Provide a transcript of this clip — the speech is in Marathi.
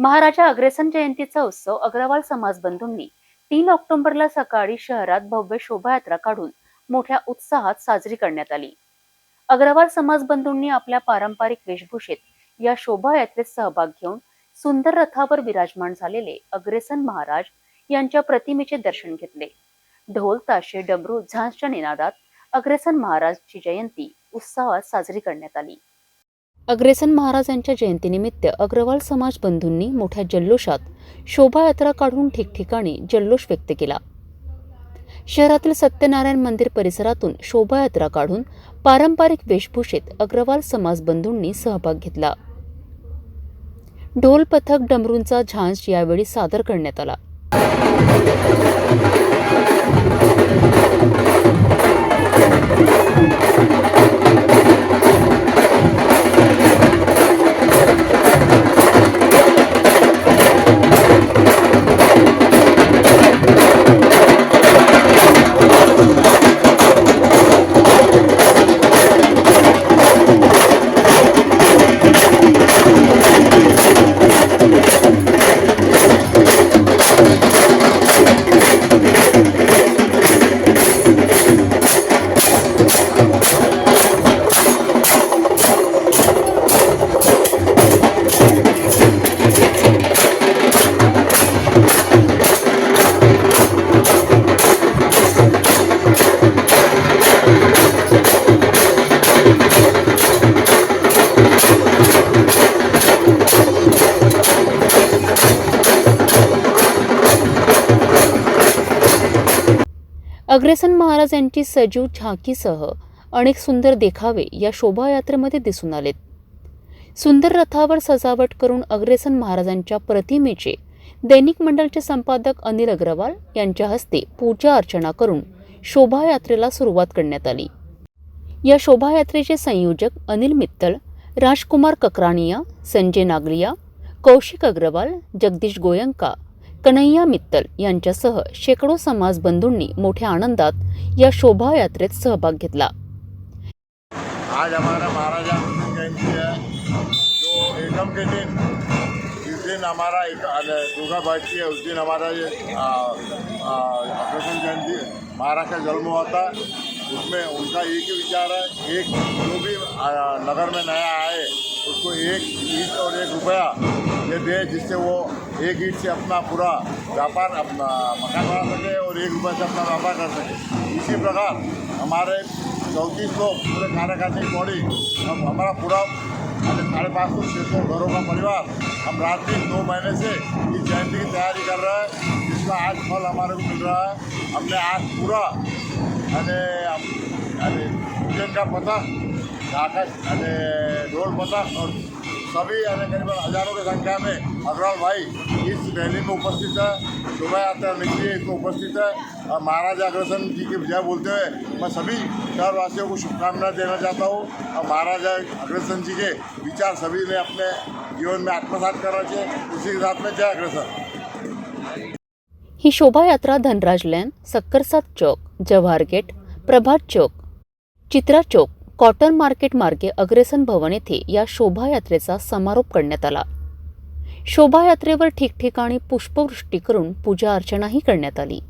महाराजा अग्रेसन जयंतीचा उत्सव अग्रवाल समाज बंधूंनी तीन ऑक्टोबरला सकाळी शहरात भव्य शोभायात्रा काढून मोठ्या उत्साहात साजरी करण्यात आली. अग्रवाल समाज बंधूंनी आपल्या पारंपरिक वेशभूषेत या शोभायात्रेत सहभाग घेऊन सुंदर रथावर विराजमान झालेले अग्रेसन महाराज यांच्या प्रतिमेचे दर्शन घेतले. ढोल ताशे डमरू झांजच्या निनादात अग्रेसन महाराजची जयंती उत्साहात साजरी करण्यात आली. अग्रेसन महाराजांच्या जयंतीनिमित्त अग्रवाल समाज बंधूंनी मोठ्या जल्लोषात शोभायात्रा काढून ठिकठिकाणी जल्लोष व्यक्त केला. शहरातील सत्यनारायण मंदिर परिसरातून शोभायात्रा काढून पारंपरिक वेशभूषेत अग्रवाल समाज बंधूंनी सहभाग घेतला. ढोल पथक डमरूंचा झांज यावेळी सादर करण्यात आला. अग्रेसन महाराज यांची सजीव झाकीसह अनेक सुंदर देखावे या शोभायात्रेमध्ये दिसून आलेत. सुंदर रथावर सजावट करून अग्रेसन महाराजांच्या प्रतिमेचे दैनिक मंडळचे संपादक अनिल अग्रवाल यांच्या हस्ते पूजा अर्चना करून शोभायात्रेला सुरुवात करण्यात आली. या शोभायात्रेचे संयोजक अनिल मित्तल राजकुमार ककराणिया संजय नागलिया कौशिक अग्रवाल जगदीश गोयंका कन्हैया मित्तल यांच्यासह शेकडो समाज बंधूंनी मोठ्या आनंदात या शोभायात्रेत सहभाग घेतला. आज हमारा महाराजा जयंती है जो एकम के दिन जिस दिन हमारा एक दुर्गा बैठती है उस दिन हमारा ये आ, जयंती महाराज का जन्म हुआ था। उसमें उनका एक ही विचार है एक जो भी नगर में नया आए उसको एक ईट और एक रुपया ये दे जिससे वो एक ईट से अपना पूरा व्यापार अपना मकान बना सके और एक रुपये से अपना व्यापार कर सके। इसी प्रकार हमारे चौंतीस लोग पूरे कार्यकारिणी बॉडी हम हमारा पूरा साढ़े पाँच सौ छः सौ घरों का परिवार हम रात दिन दो महीने से इस जयंती की तैयारी कर रहे हैं जिसका आज फल हमारे को मिल रहा है। हमने आज पूरा यानी का पता आकाश यानी ढोल पता और सभी यानी करीबन हजारों की संख्या में अग्रवाल भाई इस रैली में उपस्थित है। शोभा यात्रा निकली इसमें उपस्थित है। और महाराजा अग्रसन जी की विजय बोलते हुए मैं सभी शहरवासियों को शुभकामनाएं देना चाहता हूँ। और महाराजा अग्रसन जी के विचार सभी ने अपने जीवन में आत्मसात करना चाहिए। उसी के साथ में जय अग्रसन। ही शोभायात्रा धनराज लॅन सक्करसाद चौक जवाहर गेट प्रभात चौक चित्रा चौक कॉटन मार्केट मार्गे अग्रेसन भवन येथे या शोभायात्रेचा समारोप करण्यात आला. शोभायात्रेवर ठिकठिकाणी पुष्पवृष्टी करून पूजा अर्चनाही करण्यात आली.